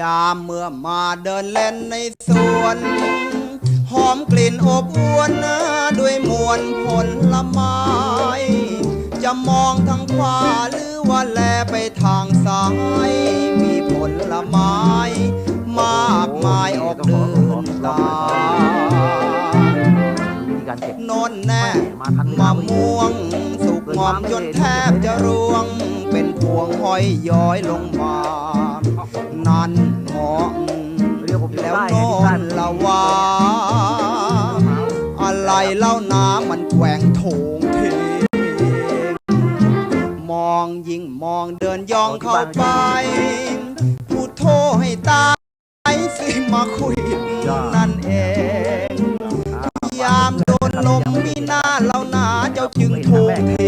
ยามเมื่อมาเดินเล่นในสวน หอมกลิ่นอบอวนนะด้วยมวลผลลไม้จะมองทางขวาหรือว่าแลไปทางซ้าย มีผลลไม้ มากมายออกเดินตาโนนแน่มมะม่วง สุกงอมจนแทบจะร่วง เป็นพวงห้อยย้อยลงมา นั่นเหมาะเรียกผมอยู่แล้วได้โนไงที่บ้านนละว่าอะไรเล่าน้ำมันแกว่งโถงเทงมองยิ่งมองเดินย่องเข้าไปพูดโทรให้ตายสิมาคุยนั่นเองยามโดนลมมีหน้าเล่าหนาเจ้าจึงโทงเท